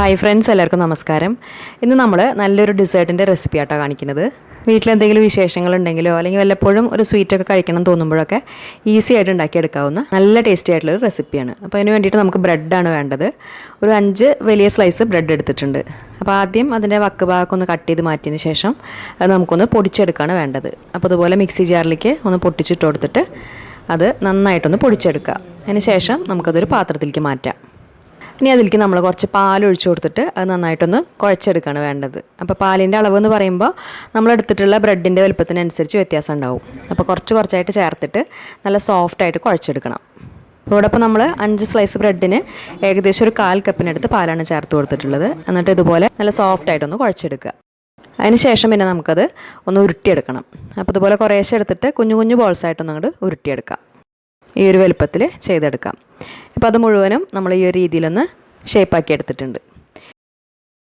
Hi friends എല്ലാവർക്കും നമസ്കാരം. ഇന്ന് നമ്മൾ നല്ലൊരു ഡിസേർട്ടിന്റെ റെസിപ്പി ആട്ടോ കാണിക്കുന്നത്. വീട്ടിലെന്തെങ്കിലും വിശേഷങ്ങളുണ്ടെങ്കിലോ അല്ലെങ്കിൽ വല്ലപ്പോഴും ഒരു സ്വീറ്റൊക്കെ കഴിക്കണം തോന്നുമ്പോഴൊക്കെ ഈസി ആയിട്ട് ഉണ്ടാക്കിയെടുക്കാവുന്ന നല്ല ടേസ്റ്റി ആയിട്ടുള്ള ഒരു റെസിപ്പിയാണ് അപ്പോൾ അതിന് വേണ്ടിയിട്ട് നമുക്ക് ബ്രെഡാണ് വേണ്ടത്. ഒരു അഞ്ച് വലിയ സ്ലൈസ് ബ്രെഡ് എടുത്തിട്ടുണ്ട്. അപ്പോൾ ആദ്യം അതിന്റെ വക്ക് ഭാഗമൊക്കെ ഒന്ന് കട്ട് ചെയ്ത് മാറ്റിയതിന് ശേഷം അത് നമുക്കൊന്ന് പൊടിച്ചെടുക്കുകയാണ് വേണ്ടത്. അപ്പോൾ അതുപോലെ മിക്സി ജാറിലേക്ക് ഒന്ന് പൊട്ടിച്ചിട്ട് കൊടുത്തിട്ട് അത് നന്നായിട്ടൊന്ന് പൊടിച്ചെടുക്കുക അതിന് ശേഷം നമുക്കതൊരു പാത്രത്തിലേക്ക് മാറ്റാം. ഇനി അതിലേക്ക് നമ്മൾ കുറച്ച് പാൽ ഒഴിച്ചു കൊടുത്തിട്ട് അത് നന്നായിട്ടൊന്ന് കുഴച്ചെടുക്കുകയാണ് വേണ്ടത്. അപ്പോൾ പാലിന്റെ അളവ് എന്ന് പറയുമ്പോൾ നമ്മൾ എടുത്തിട്ടുള്ള ബ്രെഡിന്റെ വലുപ്പത്തിനനുസരിച്ച് വ്യത്യാസം ഉണ്ടാവും. അപ്പോൾ കുറച്ച് കുറച്ചായിട്ട് ചേർത്തിട്ട് നല്ല സോഫ്റ്റായിട്ട് കുഴച്ചെടുക്കണം. ഇവിടെ ഇപ്പോൾ നമ്മൾ അഞ്ച് സ്ലൈസ് ബ്രെഡിന് ഏകദേശം ഒരു കാൽ കപ്പിനടുത്ത് പാലാണ് ചേർത്ത് കൊടുത്തിട്ടുള്ളത്. എന്നിട്ട് ഇതുപോലെ നല്ല സോഫ്റ്റായിട്ടൊന്ന് കുഴച്ചെടുക്കുക. അതിന് ശേഷം പിന്നെ നമുക്കത് ഒന്ന് ഉരുട്ടിയെടുക്കണം. അപ്പോൾ ഇതുപോലെ കുറേശ്ശെ എടുത്തിട്ട് കുഞ്ഞു കുഞ്ഞു ബോൾസായിട്ടൊന്നും അങ്ങോട്ട് ഉരുട്ടിയെടുക്കാം. ഈ ഒരു വലുപ്പത്തിൽ ചെയ്തെടുക്കാം. അപ്പോൾ അത് മുഴുവനും നമ്മൾ ഈ ഒരു രീതിയിലൊന്ന് ഷേപ്പാക്കി എടുത്തിട്ടുണ്ട്.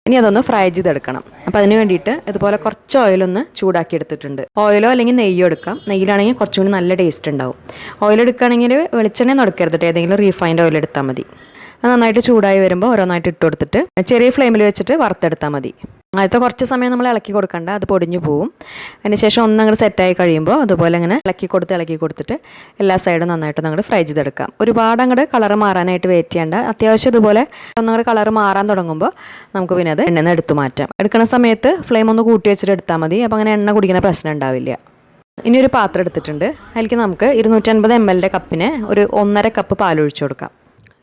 ഇനി അതൊന്ന് ഫ്രൈ ചെയ്തെടുക്കണം. അപ്പോൾ അതിന് വേണ്ടിയിട്ട് ഇതുപോലെ കുറച്ച് ഓയിലൊന്ന് ചൂടാക്കി എടുത്തിട്ടുണ്ട്. ഓയിലോ അല്ലെങ്കിൽ നെയ്യോ എടുക്കാം. നെയ്യിലാണെങ്കിൽ കുറച്ചുകൂടി നല്ല ടേസ്റ്റ് ഉണ്ടാവും. ഓയിൽ എടുക്കുകയാണെങ്കിൽ വെളിച്ചെണ്ണ നടക്കരുത് ഏതെങ്കിലും റീഫൈൻഡ് ഓയിൽ എടുത്താൽ മതി. അത് നന്നായിട്ട് ചൂടായി വരുമ്പോൾ ഓരോന്നായിട്ട് ഇട്ട് കൊടുത്തിട്ട് ചെറിയ ഫ്ലെയിമിൽ വെച്ചിട്ട് വറുത്തെടുത്താൽ മതി. ആദ്യത്തെ കുറച്ച് സമയം നമ്മൾ ഇളക്കി കൊടുക്കണ്ട അത് പൊടിഞ്ഞു പോവും. അതിന് ശേഷം ഒന്നങ്ങോട്ട് സെറ്റായി കഴിയുമ്പോൾ അതുപോലെ അങ്ങനെ ഇളക്കി കൊടുത്ത് ഇളക്കി കൊടുത്തിട്ട് എല്ലാ സൈഡും നന്നായിട്ട് നമ്മൾ ഫ്രൈ ചെയ്തെടുക്കാം. ഒരുപാട് അങ്ങോട്ട് കളർ മാറാനായിട്ട് വെയിറ്റ് ചെയ്യേണ്ട. അത്യാവശ്യം ഇതുപോലെ ഒന്നങ്ങോട്ട് കളർ മാറാൻ തുടങ്ങുമ്പോൾ നമുക്ക് പിന്നെ അത് എണ്ണ എടുത്തു മാറ്റാം. എടുക്കുന്ന സമയത്ത് ഫ്ലെയിം ഒന്ന് കൂട്ടി വെച്ചിട്ട് എടുത്താൽ മതി. അപ്പോൾ അങ്ങനെ എണ്ണ കുടിക്കുന്ന പ്രശ്നം ഉണ്ടാവില്ല. ഇനി ഒരു പാത്രം എടുത്തിട്ടുണ്ട്. അതിലേക്ക് നമുക്ക് ഇരുന്നൂറ്റൻപത് എം എല്ലിന്റെ കപ്പിന് ഒരു ഒന്നര കപ്പ് പാലൊഴിച്ചു കൊടുക്കാം.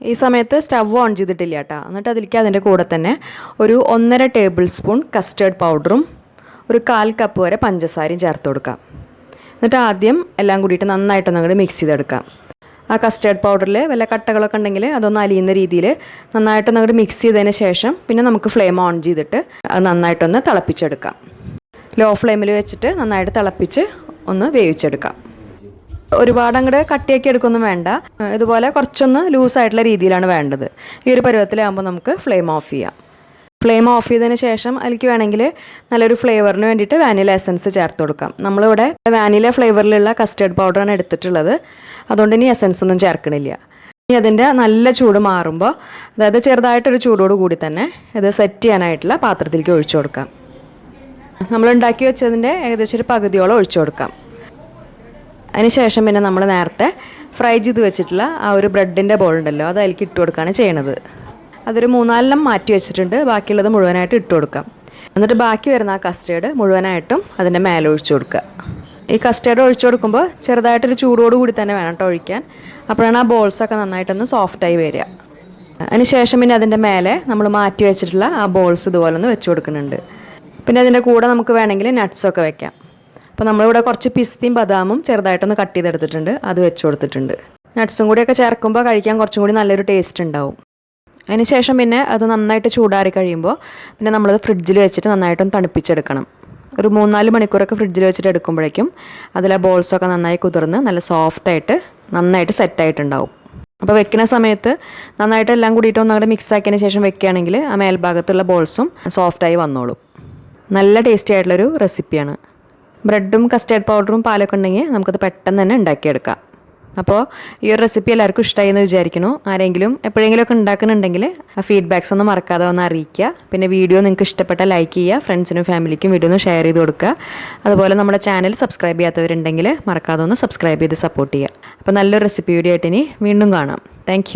ഈ സമയത്ത് സ്റ്റവ് ഓൺ ചെയ്തിട്ടില്ല കേട്ടോ എന്നിട്ട് അതിലേക്ക് അതിന്റെ കൂടെ തന്നെ ഒരു ഒന്നര ടേബിൾ സ്പൂൺ കസ്റ്റേർഡ് പൗഡറും ഒരു കാൽ കപ്പ് വരെ പഞ്ചസാരയും ചേർത്ത് കൊടുക്കാം എന്നിട്ട് ആദ്യം എല്ലാം കൂടിയിട്ട് നന്നായിട്ടൊന്ന് അങ്ങോട്ട് മിക്സ് ചെയ്തെടുക്കാം ആ കസ്റ്റേർഡ് പൗഡറിൽ വല്ല കട്ടകളൊക്കെ ഉണ്ടെങ്കിൽ അതൊന്ന് അലിയുന്ന രീതിയിൽ നന്നായിട്ടൊന്ന് അങ്ങോട്ട് മിക്സ് ചെയ്തതിന് ശേഷം പിന്നെ നമുക്ക് ഫ്ലെയിം ഓൺ ചെയ്തിട്ട് അത് നന്നായിട്ടൊന്ന് തിളപ്പിച്ചെടുക്കാം ലോ ഫ്ലെയിമിൽ വെച്ചിട്ട് നന്നായിട്ട് തിളപ്പിച്ച് ഒന്ന് വേവിച്ചെടുക്കാം ഒരുപാട് അങ്ങോട്ട് കട്ടിയാക്കി എടുക്കൊന്നും വേണ്ട. ഇതുപോലെ കുറച്ചൊന്ന് ലൂസ് ആയിട്ടുള്ള രീതിയിലാണ് വേണ്ടത്. ഈ ഒരു പരുവത്തിലാകുമ്പോൾ നമുക്ക് ഫ്ലെയിം ഓഫ് ചെയ്യാം. ഫ്ലെയിം ഓഫ് ചെയ്തതിന് ശേഷം അതിലേക്ക് വേണമെങ്കിൽ നല്ലൊരു ഫ്ലേവറിന് വേണ്ടിയിട്ട് വാനില എസൻസ് ചേർത്ത് കൊടുക്കാം. നമ്മളിവിടെ വാനില ഫ്ലേവറിലുള്ള കസ്റ്റേർഡ് പൗഡറാണ് എടുത്തിട്ടുള്ളത്. അതുകൊണ്ട് ഇനി എസൻസ് ഒന്നും ചേർക്കണില്ല. ഇനി അതിന്റെ നല്ല ചൂട് മാറുമ്പോൾ അതായത് ചെറുതായിട്ടൊരു ചൂടോട് കൂടി തന്നെ ഇത് സെറ്റ് ചെയ്യാനായിട്ടുള്ള പാത്രത്തിലേക്ക് ഒഴിച്ചു കൊടുക്കാം. നമ്മൾ ഉണ്ടാക്കി വെച്ചതിന്റെ ഏകദേശം ഒരു പകുതിയോളം ഒഴിച്ചു കൊടുക്കാം. അതിനുശേഷം പിന്നെ നമ്മൾ നേരത്തെ ഫ്രൈ ചെയ്ത് വെച്ചിട്ടുള്ള ആ ഒരു ബ്രെഡിന്റെ ബോൾ ഉണ്ടല്ലോ അത് അതിലേക്ക് ഇട്ട് കൊടുക്കുകയാണ് ചെയ്യണത്. അതൊരു മൂന്നാലെണ്ണം മാറ്റി വെച്ചിട്ടുണ്ട് ബാക്കിയുള്ളത് മുഴുവനായിട്ട് ഇട്ട് കൊടുക്കാം. എന്നിട്ട് ബാക്കി വരുന്ന ആ കസ്റ്റേർഡ് മുഴുവനായിട്ടും അതിന്റെ മേലെ ഒഴിച്ചു കൊടുക്കുക. ഈ കസ്റ്റേർഡ് ഒഴിച്ചു കൊടുക്കുമ്പോൾ ചെറുതായിട്ടൊരു ചൂടോട് കൂടി തന്നെ വേണം കേട്ടോ ഒഴിക്കാൻ. അപ്പോഴാണ് ആ ബോൾസൊക്കെ നന്നായിട്ടൊന്ന് സോഫ്റ്റായി വരിക. അതിനുശേഷം പിന്നെ അതിന്റെ മേലെ നമ്മൾ മാറ്റി വെച്ചിട്ടുള്ള ആ ബോൾസ് ഇതുപോലെ ഒന്ന് വെച്ച് കൊടുക്കുന്നുണ്ട്. പിന്നെ അതിന്റെ കൂടെ നമുക്ക് വേണമെങ്കിൽ നട്ട്സൊക്കെ വെക്കാം. അപ്പോൾ നമ്മളിവിടെ കുറച്ച് പിസ്തയും ബദാമും ചെറുതായിട്ടൊന്ന് കട്ട് ചെയ്തെടുത്തിട്ടുണ്ട്. അത് വെച്ച് കൊടുത്തിട്ടുണ്ട്. നട്ട്സും കൂടിയൊക്കെ ചേർക്കുമ്പോൾ കഴിക്കാൻ കുറച്ചും കൂടി നല്ലൊരു ടേസ്റ്റ് ഉണ്ടാവും. അതിനുശേഷം പിന്നെ അത് നന്നായിട്ട് ചൂടാറി കഴിയുമ്പോൾ പിന്നെ നമ്മളത് ഫ്രിഡ്ജിൽ വെച്ചിട്ട് നന്നായിട്ടൊന്ന് തണുപ്പിച്ചെടുക്കണം. ഒരു മൂന്നാൽ മണിക്കൂറൊക്കെ ഫ്രിഡ്ജിൽ വെച്ചിട്ട് എടുക്കുമ്പോഴേക്കും അതിലെ ബോൾസൊക്കെ നന്നായി കുതിർന്ന് നല്ല സോഫ്റ്റായിട്ട് നന്നായിട്ട് സെറ്റായിട്ടുണ്ടാവും അപ്പോൾ വെക്കുന്ന സമയത്ത് നന്നായിട്ട് എല്ലാം കൂടിയിട്ട് ഒന്നും മിക്സ് ആക്കിയതിന് ശേഷം വെക്കുകയാണെങ്കിൽ ആ മേൽഭാഗത്തുള്ള ബോൾസും സോഫ്റ്റായി വന്നോളും. നല്ല ടേസ്റ്റി ആയിട്ടുള്ളൊരു റെസിപ്പിയാണ് ബ്രെഡും കസ്റ്റേർഡ് പൗഡറും പാലൊക്കെ ഉണ്ടെങ്കിൽ നമുക്കത് പെട്ടെന്ന് തന്നെ ഉണ്ടാക്കിയെടുക്കാം. അപ്പോൾ ഈ ഒരു റെസിപ്പി എല്ലാവർക്കും ഇഷ്ടമായി എന്ന് വിചാരിക്കുന്നു. ആരെങ്കിലും എപ്പോഴെങ്കിലുമൊക്കെ ഉണ്ടാക്കുന്നുണ്ടെങ്കിൽ ആ ഫീഡ്ബാക്സ് ഒന്നും മറക്കാതെ ഒന്ന് അറിയിക്കുക. പിന്നെ വീഡിയോ നിങ്ങൾക്ക് ഇഷ്ടപ്പെട്ട ലൈക്ക് ചെയ്യുക ഫ്രണ്ട്സിനും ഫാമിലിക്കും വീഡിയോ ഒന്ന് ഷെയർ ചെയ്ത് കൊടുക്കുക. അതുപോലെ നമ്മുടെ ചാനൽ സബ്സ്ക്രൈബ് ചെയ്യാത്തവരുണ്ടെങ്കിൽ മറക്കാതെ ഒന്ന് സബ്സ്ക്രൈബ് ചെയ്ത് സപ്പോർട്ട് ചെയ്യുക. അപ്പോൾ നല്ലൊരു റെസിപ്പി വീഡിയോ ആയിട്ട് ഇനി വീണ്ടും കാണാം. താങ്ക്